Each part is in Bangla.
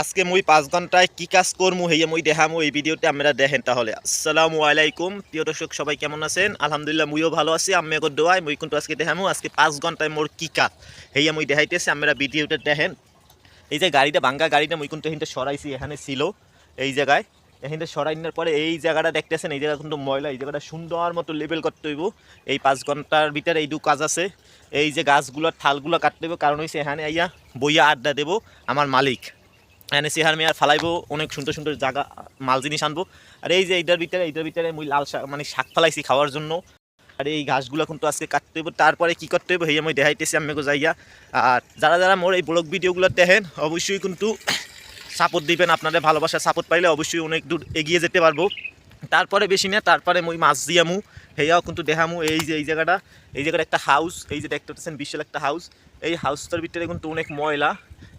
আজকে মুই পাঁচ ঘন্টায় কি কাজ করমু হইয়া মুই দেখামু, এই ভিডিওতে আমরা দেখেন তাহলে। আসসালামু আলাইকুম। প্রিয় দর্শক, সবাই কেমন আছেন? আলহামদুলিল্লাহ, মুইও ভালো আছি। আমি এগো দোয়াই মুই কিন্তু আজকে দেখামু, আজকে পাঁচ ঘন্টায় মোর কি কাজ। হইয়া মুই দেখাইতেছি আমরা ভিডিওতে দেখেন। এই যে গাড়িটা ভাঙ্গা গাড়িটা মুই কিন্তু এখানটা সরাইছি, এখানে ছিল এই জায়গায়। এখানটা সরাইনার পরে এই জায়গাটা দেখতেছেন, এই জায়গা কিন্তু ময়লা, এই জায়গাটা সুন্দর মতো লেবেল করতে হইব। এই পাঁচ ঘণ্টার ভিতরে এই দু কাজ আছে। এই যে গাছগুলোর ঠালগুলো কাটতে হইব, কারণ হইছে এখানে আইয়া বইয়া আড্ডা দেবো আমার মালিক। এনে সিহার মেয়ার ফালাইবো, অনেক সুন্দর সুন্দর জায়গা মাল জিনিস আনব। আর এই যে এইটার ভিতরে এইটার ভিতরে মুই লাল শাক মানে শাক ফালাইছি খাওয়ার জন্য। আর এই ঘাসগুলো কিন্তু আজকে কাটতে হইব, তারপরে কি করতে হইব হেয়ে মই দেখাইতেছি আমি যাইয়া। আর যারা যারা মোর এই ব্লগ ভিডিওগুলো দেখেন, অবশ্যই কিন্তু সাপোর্ট দিবেন। আপনাদের ভালোবাসা সাপোর্ট পাইলে অবশ্যই অনেক দূর এগিয়ে যেতে পারব। তারপরে বেশি না, তারপরে মই মাছ দিয়ামু হেয়াও কিন্তু দেখামু। এই যে, এই জায়গাটা এই জায়গাটা একটা হাউস এই যে দেখতে পাচ্ছেন, বিশাল একটা হাউস এই হাউসটার ভিতরে কিন্তু অনেক ময়লা।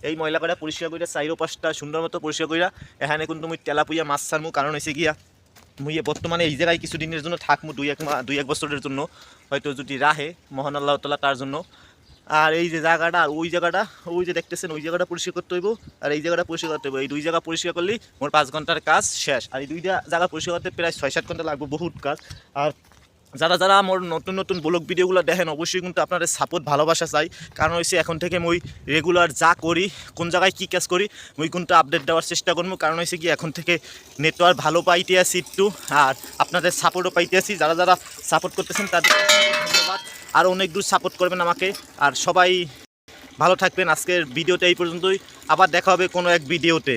এই ময়লা করা পরিষ্কার করিয়া চাইরো পাঁচটা সুন্দর মতো পরিষ্কার করিয়া এখানে কিন্তু মুই তেলা পুইয়া মাছ ছাড়মু কারণ হয়েছে গিয়া। মুই বর্তমানে এই জায়গায় কিছুদিনের জন্য থাকমু দুই এক দুই এক বছরের জন্য। হয়তো যদি রাহে মহান আল্লাহ তালা তার জন্য। আর এই যে জায়গাটা, আর ওই জায়গাটা, ওই যে দেখতেছেন, ওই জায়গাটা পরিষ্কার করতে হইব। আর এই জায়গাটা পরিষ্কার করতে হইব। এই দুই জায়গা পরিষ্কার করলেই মোর পাঁচ ঘণ্টার কাজ শেষ। আর এই দুইটা জায়গা পরিষ্কার করতে প্রায় ছয় সাত ঘণ্টা লাগবে, বহুত কাজ। আর যারা যারা আমার নতুন নতুন ব্লগ ভিডিওগুলো দেখেন, অবশ্যই কিন্তু আপনাদের সাপোর্ট ভালোবাসা চাই। কারণ হয়েছে এখন থেকে মই রেগুলার যা করি, কোন জায়গায় কী কাজ করি, মই কিন্তু আপডেট দেওয়ার চেষ্টা করব। কারণ হয়েছে কি, এখন থেকে নেটওয়ার্ক ভালো পাইতে আছি একটু, আর আপনাদের সাপোর্টও পাইতে আছি। যারা যারা সাপোর্ট করতেছেন, তাদের ধন্যবাদ। আর অনেক দূর সাপোর্ট করবেন আমাকে। আর সবাই ভালো থাকবেন। আজকের ভিডিওটা এই পর্যন্তই। আবার দেখা হবে কোনো এক ভিডিওতে